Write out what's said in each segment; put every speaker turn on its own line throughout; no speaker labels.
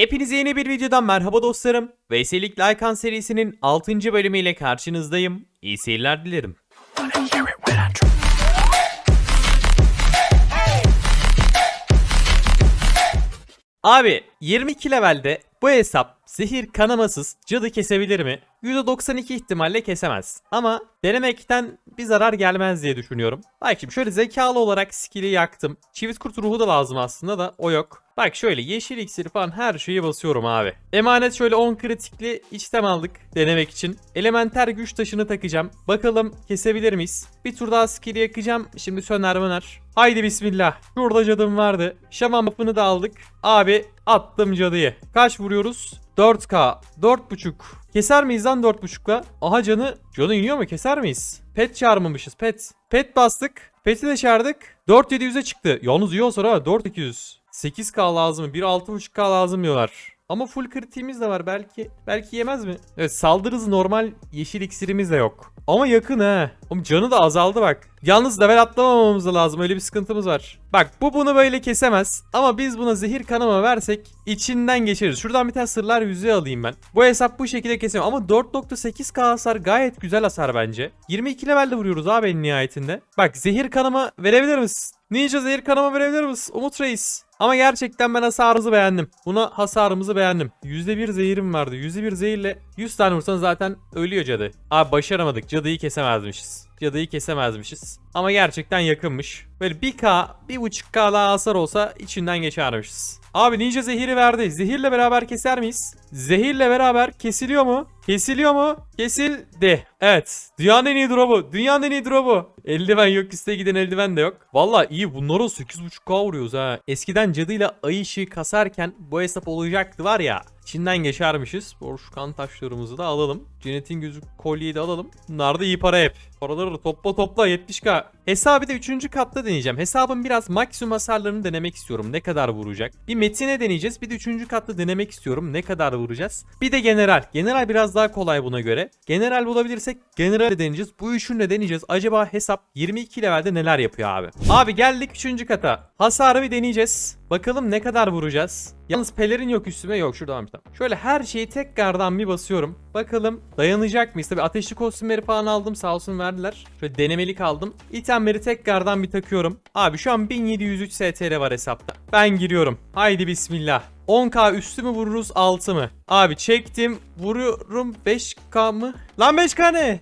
Hepinize yeni bir videodan merhaba dostlarım. Veyselik Lycan serisinin 6. bölümüyle karşınızdayım. İyi seyirler dilerim. Abi 22 levelde bu hesap zehir kanamasız cadı kesebilir mi? %92 ihtimalle kesemez. Ama denemekten bir zarar gelmez diye düşünüyorum. Bak şimdi şöyle zekalı olarak skill'i yaktım. Çivit kurt ruhu da lazım aslında da o yok. Bak şöyle yeşil iksir falan her şeyi basıyorum abi. Emanet şöyle 10 kritikli içtem aldık denemek için. Elementer güç taşını takacağım. Bakalım kesebilir miyiz? Bir tur daha skill'i yakacağım. Şimdi söner möner. Haydi bismillah. Şurada cadım vardı. Şaman buff'ını da aldık. Abi attım cadıyı. Kaç vuruyoruz? 4K. 4.5. Keser miyiz lan 4.5'la? Aha canı. Canı iniyor mu? Keser miyiz? Pet çağırmamışız. Pet. Pet bastık. Pet'i de çağırdık. 4700'e çıktı. Yalnız iyi olsa ha 4200. 8K lazım. 1.6.5K lazım diyorlar. Ama full kritiğimiz de var belki. Belki yemez mi? Evet saldırı normal yeşil iksirimiz de yok. Ama yakın he. Oğlum canı da azaldı bak. Yalnız level atlamamamız lazım. Öyle bir sıkıntımız var. Bak bu bunu böyle kesemez. Ama biz buna zehir kanama versek içinden geçeriz. Şuradan bir tane sırlar yüzüğü alayım ben. Bu hesap bu şekilde kesemem. Ama 4.8k hasar gayet güzel hasar bence. 22 levelde vuruyoruz abi en nihayetinde. Bak zehir kanama verebilir misin? Ninja zehir kanama verebilir misin? Umut Reis. Ama gerçekten ben hasarınızı beğendim. Buna hasarımızı beğendim. %1 zehirim vardı. %1 zehirle 100 tane vursan zaten ölüyor cadı. Abi başaramadık. Cadıyı kesemezmişiz. Cadıyı kesemezmişiz. Ama gerçekten yakınmış. Böyle 1k, 1.5k daha hasar olsa içinden geçermişiz. Abi ninja zehiri verdi. Zehirle beraber keser miyiz? Zehirle beraber kesiliyor mu? Kesiliyor mu? Kesildi. Evet. Dünyanın en iyi drop'u. Dünyanın en iyi drop'u. Eldiven yok. Üste giden eldiven de yok. Valla iyi. Bunlara 8.5k vuruyoruz ha. Eskiden cadıyla ay ışığı kasarken bu hesap olacaktı var ya. İçinden geçermişiz. Boş kan taşlarımızı da alalım. Cennetin gözü kolyeyi de alalım. Bunlar da iyi para hep. Paraları topla topla 70k. Hesabı da 3. katta deneyeceğim. Hesabın biraz maksimum hasarlarını denemek istiyorum. Ne kadar vuracak? Bir metine deneyeceğiz. Bir de 3. katta denemek istiyorum. Ne kadar vuracağız? Bir de general. General biraz daha kolay buna göre. General bulabilirsek general de deneyeceğiz. Bu üçünü de deneyeceğiz. Acaba hesap 22 levelde neler yapıyor abi? Abi geldik 3. kata. Hasarı bir deneyeceğiz. Bakalım ne kadar vuracağız. Yalnız pelerin yok üstüme yok şurada varmış tamam. Şöyle her şeyi tekrardan bir basıyorum. Bakalım dayanacak mıyız? Tabi ateşli kostümleri falan aldım sağ olsun verdiler. Şöyle denemelik aldım. İtemleri tekrardan bir takıyorum. Abi şu an 1703 STR var hesapta. Ben giriyorum. Haydi bismillah. 10k üstü mü vururuz altı mı? Abi çektim vuruyorum 5k mı? Lan 5k ne?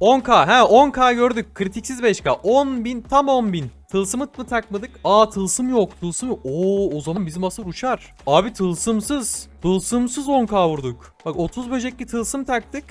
10k he 10k gördük kritiksiz 5k 10.000 tam 10.000 Tılsımıt mı takmadık? Aa tılsım yok tılsım yok. Oo o zaman bizim hasar uçar. Abi tılsımsız. Tılsımsız 10k vurduk. Bak 30 böcekli tılsım taktık.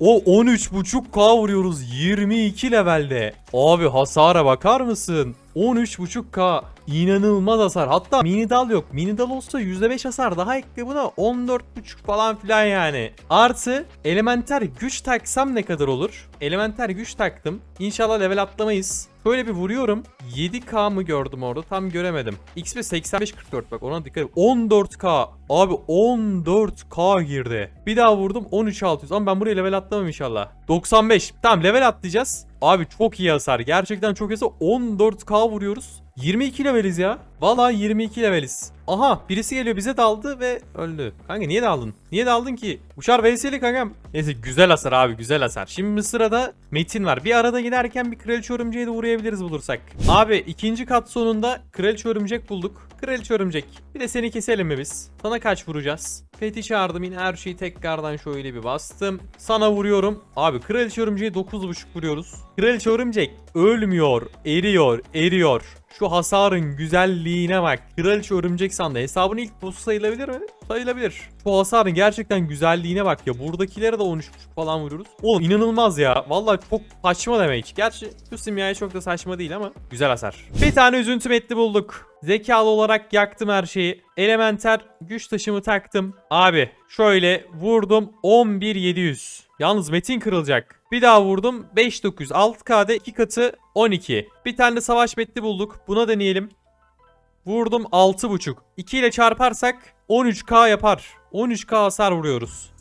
O 13.5k vuruyoruz 22 levelde. Abi hasara bakar mısın? 13.5k. İnanılmaz hasar. Hatta mini dal yok. Mini dal olsa %5 hasar daha ekle buna 14.5 falan filan yani. Artı elementer güç taksam ne kadar olur? Elementer güç taktım. İnşallah level atlamayız. Böyle bir vuruyorum. 7k mı gördüm orada tam göremedim. XP 85-44 bak ona dikkat et. 14k. Abi 14k girdi. Bir daha vurdum 13600 ama ben buraya level atlamam inşallah. 95. Tamam level atlayacağız. Abi çok iyi hasar. Gerçekten çok iyi hasar. 14k vuruyoruz. 22 leveliz ya. Vallahi 22 leveliz. Aha birisi geliyor bize daldı ve öldü. Kanka niye daldın? Niye daldın ki? Uçar VS'li kankam. Neyse güzel hasar abi güzel hasar. Şimdi sırada Metin var. Bir arada giderken bir kraliçe örümceği de uğrayabiliriz bulursak. Abi ikinci kat sonunda kraliçe örümcek bulduk. Kraliçe örümcek. Bir de seni keselim mi biz? Sana kaç vuracağız? Fethi çağırdım yine her şeyi tekrardan şöyle bir bastım. Sana vuruyorum. Abi kraliçe örümceği 9.5 vuruyoruz. Kraliçe örümcek ölmüyor, eriyor, eriyor. Şu hasarın güzelliğine bak. Kraliçe örümcek sandı. Hesabın ilk boss'u sayılabilir mi? Sayılabilir. Şu hasarın gerçekten güzelliğine bak ya. Buradakilere de 13.5 falan vuruyoruz. Oğlum inanılmaz ya. Vallahi çok saçma demek. Gerçi şu simyayı çok da saçma değil ama güzel hasar. Bir tane üzüntü metni bulduk. Zekalı olarak yaktım her şeyi. Elementer güç taşımı taktım. Abi şöyle vurdum 11700. Yalnız metin kırılacak. Bir daha vurdum 5900. 6K'da 2 katı 12. Bir tane de savaş metni bulduk. Buna deneyelim. Vurdum 6.5. 2 ile çarparsak 13k yapar. 13k hasar vuruyoruz.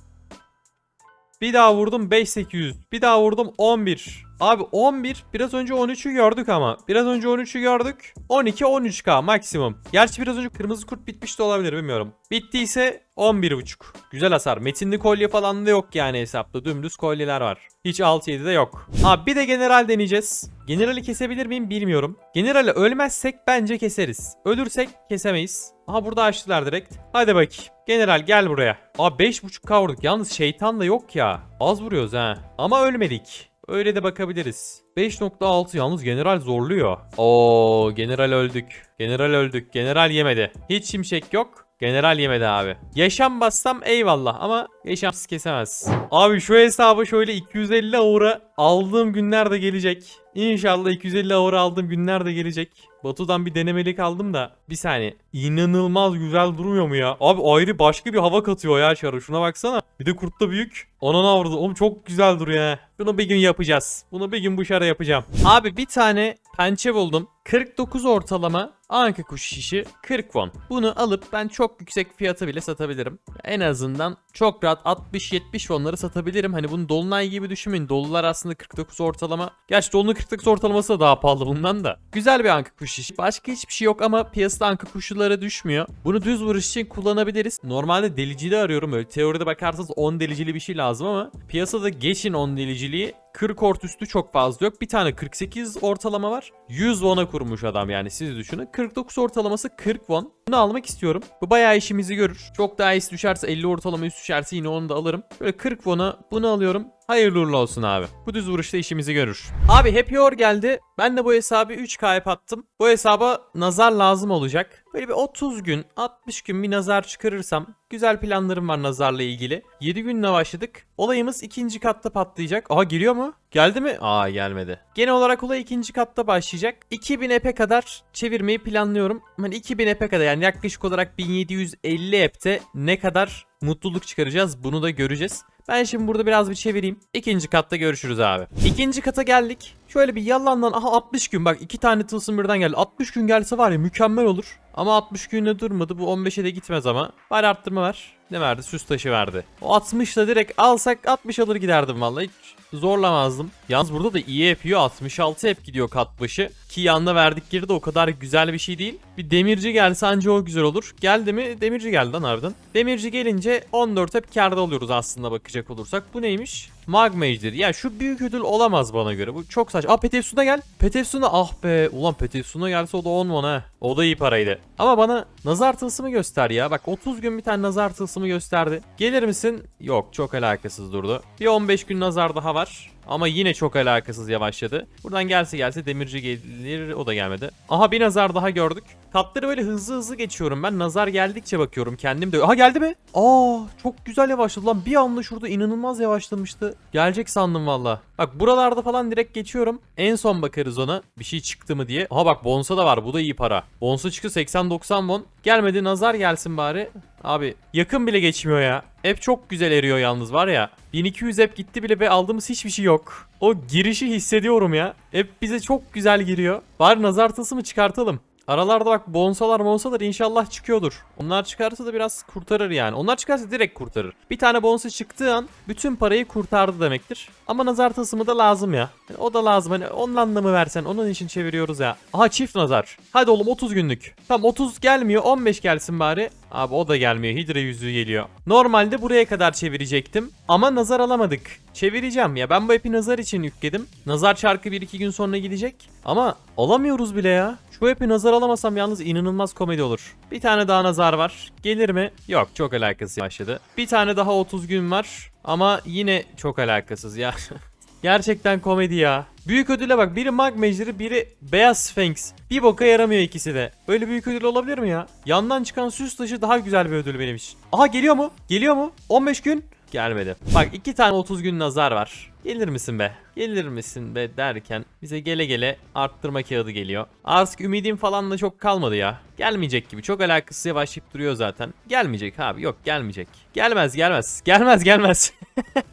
Bir daha vurdum 5800. Bir daha vurdum 11. Abi 11 biraz önce 13'ü gördük ama. Biraz önce 13'ü gördük. 12 13k maksimum. Gerçi biraz önce kırmızı kurt bitmiş de olabilir bilmiyorum. Bittiyse 11.5. Güzel hasar. Metinli kolye falan da yok yani hesapta. Dümdüz kolyeler var. Hiç 6-7'de yok. Abi bir de general deneyeceğiz. Generali kesebilir miyim bilmiyorum. Generali ölmezsek bence keseriz. Ölürsek kesemeyiz. Aha burada açtılar direkt. Hadi bakayım. General gel buraya. Abi 5.5k vurduk. Yalnız şeytan da yok ya. Az vuruyoruz ha. Ama ölmedik. Öyle de bakabiliriz. 5.6 yalnız general zorluyor. Oo general öldük. General öldük. General yemedi. Hiç şimşek yok. General yemedi abi. Yaşam bassam eyvallah ama yaşamsız kesemez. Abi şu hesabı şöyle 250 aura aldığım günler de gelecek. İnşallah 250 aura aldığım günler de gelecek. Batu'dan bir denemelik aldım da bir saniye. İnanılmaz güzel durmuyor mu ya? Abi ayrı başka bir hava katıyor ya çarı. Şuna baksana. Bir de kurt da büyük. Ona ne avradı? Oğlum çok güzel duruyor ha. Bunu bir gün yapacağız. Bunu bir gün bu şara yapacağım. Abi bir tane pençe buldum. 49 ortalama anka kuş şişi 40 won. Bunu alıp ben çok yüksek fiyata bile satabilirim. En azından çok rahat 60-70 wonları satabilirim. Hani bunu dolunay gibi düşünmeyin. Dolular aslında 49 ortalama. Gerçi dolunay 49 ortalaması da daha pahalı bundan da. Güzel bir anka kuş şişi. Başka hiçbir şey yok ama piyasada anka kuşlara düşmüyor. Bunu düz vuruş için kullanabiliriz. Normalde delicili arıyorum. Öyle teoride bakarsanız 10 delicili bir şey lazım ama piyasada geçin 10 deliciliği 40 ort üstü çok fazla yok. Bir tane 48 ortalama var. 100 won'a kurmuş adam yani siz düşünün. 49 ortalaması 40 won. Bunu almak istiyorum. Bu bayağı işimizi görür. Çok daha iyisi düşerse 50 ortalama üst düşerse yine onu da alırım. Böyle 40 won'a bunu alıyorum. Hayırlı uğurlu olsun abi. Bu düz vuruşta işimizi görür. Abi Happy Hour geldi. Ben de bu hesabı 3 kayıp attım. Bu hesaba nazar lazım olacak. Böyle bir 30 gün 60 gün bir nazar çıkarırsam güzel planlarım var nazarla ilgili. 7 günle başladık. Olayımız ikinci katta patlayacak. Aha geliyor mu? Geldi mi? Aa gelmedi. Genel olarak olay ikinci katta başlayacak. 2000 epe kadar çevirmeyi planlıyorum. Hani 2000 epe kadar yani yaklaşık olarak 1750 epte ne kadar mutluluk çıkaracağız bunu da göreceğiz. Ben şimdi burada biraz bir çevireyim. İkinci katta görüşürüz abi. İkinci kata geldik. Şöyle bir yalandan aha 60 gün bak iki tane tılsım birden geldi. 60 gün gelse var ya mükemmel olur. Ama 60 günle durmadı. Bu 15'e de gitmez ama. Bari arttırma ver. Ne verdi? Süs taşı verdi. O 60 da direkt alsak 60 alır giderdim vallahi. Hiç zorlamazdım. Yalnız burada da iyi yapıyor. 66 hep gidiyor kat başı. Ki yanında verdikleri de o kadar güzel bir şey değil. Bir demirci gelse anca o güzel olur. Geldi mi? Demirci geldi lan harbiden. Demirci gelince 14 hep karda oluyoruz aslında bakacak olursak. Bu neymiş? Magma ejderi. Ya şu büyük ödül olamaz bana göre. Bu çok saçma. Aa Petefsun'a gel. Petefsun'a ah be. Ulan Petefsun'a gelse o da 10 won ha. O da iyi paraydı. Ama bana nazar tılsımı göster ya. Bak 30 gün bir tane nazar tılsımı gösterdi. Gelir misin? Yok çok alakasız durdu. Bir 15 gün nazar daha var. Ama yine çok alakasız yavaşladı. Buradan gelse gelse demirci gelir o da gelmedi. Aha bir nazar daha gördük. Katları böyle hızlı hızlı geçiyorum ben. Nazar geldikçe bakıyorum kendim de. Aha geldi mi? Aa çok güzel yavaşladı lan. Bir anda şurada inanılmaz yavaşlamıştı. Gelecek sandım valla. Bak buralarda falan direkt geçiyorum. En son bakarız ona. Bir şey çıktı mı diye. Aha bak bonsa da var. Bu da iyi para. Bonsa çıktı 80-90 won. Gelmedi nazar gelsin bari. Abi yakın bile geçmiyor ya. Hep çok güzel eriyor yalnız var ya. 1200 hep gitti bile ve aldığımız hiçbir şey yok. O girişi hissediyorum ya. Hep bize çok güzel giriyor. Bari nazar tılsımı çıkartalım. Aralarda bak bonsalar monsalar inşallah çıkıyordur. Onlar çıkarsa da biraz kurtarır yani. Onlar çıkarsa direkt kurtarır. Bir tane bonsa çıktığı an bütün parayı kurtardı demektir. Ama nazar tılsımı da lazım ya. Yani o da lazım. Hani onun anlamı versen onun için çeviriyoruz ya. Aha çift nazar. Hadi oğlum 30 günlük. Tam 30 gelmiyor 15 gelsin bari. Abi o da gelmiyor. Hidra yüzüğü geliyor. Normalde buraya kadar çevirecektim. Ama nazar alamadık. Çevireceğim ya. Ben bu epi nazar için yükledim. Nazar çarkı 1-2 gün sonra gidecek. Ama alamıyoruz bile ya. Şu epi nazar alamasam yalnız inanılmaz komedi olur. Bir tane daha nazar var. Gelir mi? Yok çok alakası başladı. Bir tane daha 30 gün var. Ama yine çok alakasız ya. Gerçekten komedi ya. Büyük ödüle bak. Biri Mag Major'ı biri Beyaz Sphinx. Bir boka yaramıyor ikisi de. Böyle büyük ödül olabilir mi ya? Yandan çıkan süs taşı daha güzel bir ödül benim için. Aha geliyor mu? Geliyor mu? 15 gün? Gelmedi. Bak iki tane 30 gün nazar var. Gelir misin be? Gelir misin be derken bize gele gele arttırma kağıdı geliyor. Artık ümidim falan da çok kalmadı ya. Gelmeyecek gibi. Çok alakasız yavaşlayıp duruyor zaten. Gelmeyecek abi. Yok gelmeyecek. Gelmez gelmez. Gelmez gelmez.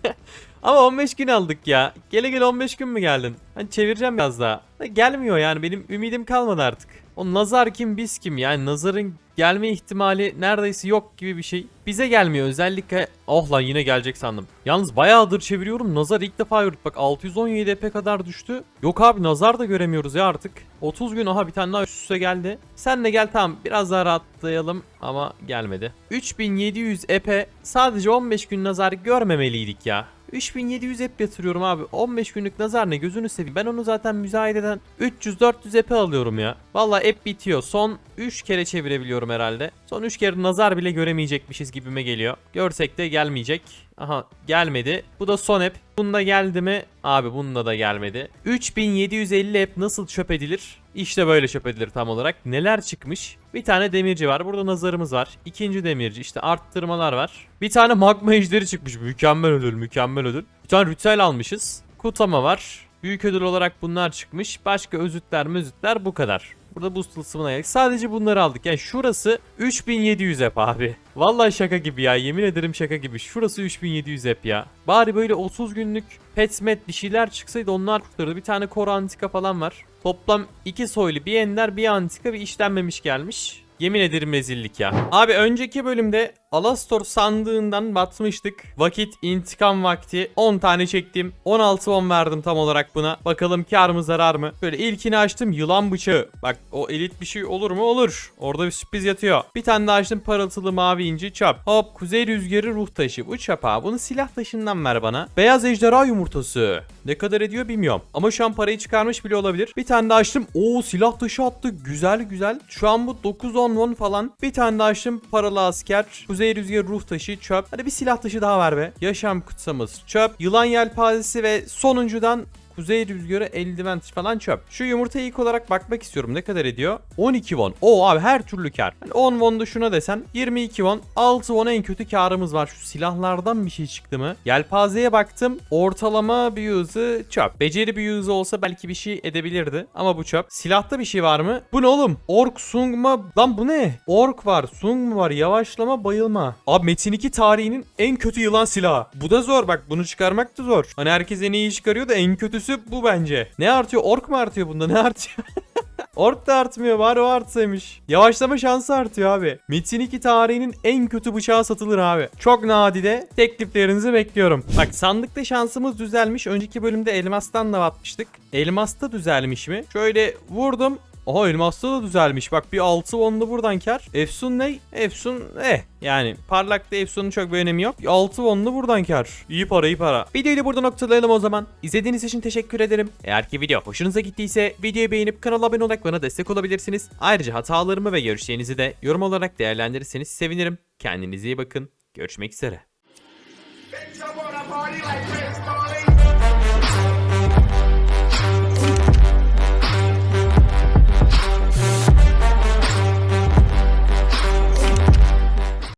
Ama 15 gün aldık ya. Gele gele 15 gün mü geldin? Hani çevireceğim biraz daha. Da Gelmiyor yani benim ümidim kalmadı artık. O nazar kim biz kim yani nazarın gelme ihtimali neredeyse yok gibi bir şey. Bize gelmiyor özellikle. Oh lan yine gelecek sandım. Yalnız bayağıdır çeviriyorum. Nazar ilk defa gördük. Bak 617 EP kadar düştü. Yok abi nazar da göremiyoruz ya artık. 30 gün aha bir tane daha üst üste geldi. Sen de gel tamam biraz daha rahatlayalım ama gelmedi. 3700 EP sadece 15 gün nazar görmemeliydik ya. 3700 ep yatırıyorum abi. 15 günlük nazar ne gözünü seveyim. Ben onu zaten müzayededen 300-400 ep alıyorum ya. Valla ep bitiyor. Son 3 kere çevirebiliyorum herhalde. Son 3 kere nazar bile göremeyecekmişiz gibime geliyor. Görsek de gelmeyecek. Aha gelmedi. Bu da son ep. Bunda geldi mi? Abi bunda da gelmedi. 3750 ep nasıl çöp edilir? İşte böyle çöp edilir tam olarak. Neler çıkmış? Bir tane demirci var. Burada nazarımız var. İkinci demirci. işte arttırmalar var. Bir tane magma ejderi çıkmış. Mükemmel ödül, mükemmel ödül. Bir tane ritüel almışız. Kutama var. Büyük ödül olarak bunlar çıkmış. Başka özütler mözütler bu kadar. Burada buz tılsımına geldik. Sadece bunları aldık. Yani şurası 3700 ep abi. Vallahi şaka gibi ya. Yemin ederim şaka gibi. Şurası 3700 ep ya. Bari böyle 30 günlük petsmet bir şeyler çıksaydı onlar kurtarırdı. Bir tane kor antika falan var. Toplam 2 soylu bir ender bir antika bir işlenmemiş gelmiş. Yemin ederim rezillik ya. Abi önceki bölümde Alastor sandığından batmıştık. Vakit intikam vakti. 10 tane çektim. 16 won verdim tam olarak buna. Bakalım kar mı zarar mı? Böyle ilkini açtım yılan bıçağı. Bak o elit bir şey olur mu? Olur. Orada bir sürpriz yatıyor. Bir tane daha açtım parıltılı mavi inci çöp. Hop kuzey rüzgarı ruh taşı. Bu çöp ha. Bunu silah taşından ver bana. Beyaz ejderha yumurtası. Ne kadar ediyor bilmiyorum. Ama şu an parayı çıkarmış bile olabilir. Bir tane daha açtım. Oo silah taşı attı. Güzel güzel. Şu an bu 9-10 won falan. Bir tane daha açtım. Paralı asker. Kuzey rüzgarı ruh taşı çöp. Hadi bir silah taşı daha ver be. Yaşam kutsamız çöp. Yılan yelpazesi ve sonuncudan Kuzey rüzgarı eldiven falan çöp. Şu yumurtaya ilk olarak bakmak istiyorum. Ne kadar ediyor? 12 won. Oo abi her türlü kar. Hani 10 won da şuna desen 22 won. 6 won en kötü karımız var. Şu silahlardan bir şey çıktı mı? Yelpazeye baktım. Ortalama bir hızı çöp. Beceri bir hızı olsa belki bir şey edebilirdi. Ama bu çöp. Silahta bir şey var mı? Bu ne oğlum? Ork, sungma. Lan bu ne? Ork var, sung var, yavaşlama, bayılma. Abi Metin 2 tarihinin en kötü yılan silahı. Bu da zor bak bunu çıkarmak da zor. Hani herkes en iyi çıkarıyor da en kötüsü bu bence. Ne artıyor? Ork mu artıyor bunda? Ne artıyor? Ork da artmıyor bari o artsaymış. Yavaşlama şansı artıyor abi. Metin 2 tarihinin en kötü bıçağı satılır abi. Çok nadide tekliflerinizi bekliyorum. Bak sandıkta şansımız düzelmiş. Önceki bölümde elmastan da batmıştık. Elmasta düzelmiş mi? Şöyle vurdum. Oha elmasta da düzelmiş. Bak bir 6 won'lu buradan kar. Efsun ne? Efsun eh. Yani parlakta Efsun'un çok bir önemi yok. 6 won'lu buradan kar. İyi para iyi para. Videoyu da burada noktalayalım o zaman. İzlediğiniz için teşekkür ederim. Eğer ki video hoşunuza gittiyse videoyu beğenip kanala abone olarak bana destek olabilirsiniz. Ayrıca hatalarımı ve görüşlerinizi de yorum olarak değerlendirirseniz sevinirim. Kendinize iyi bakın. Görüşmek üzere.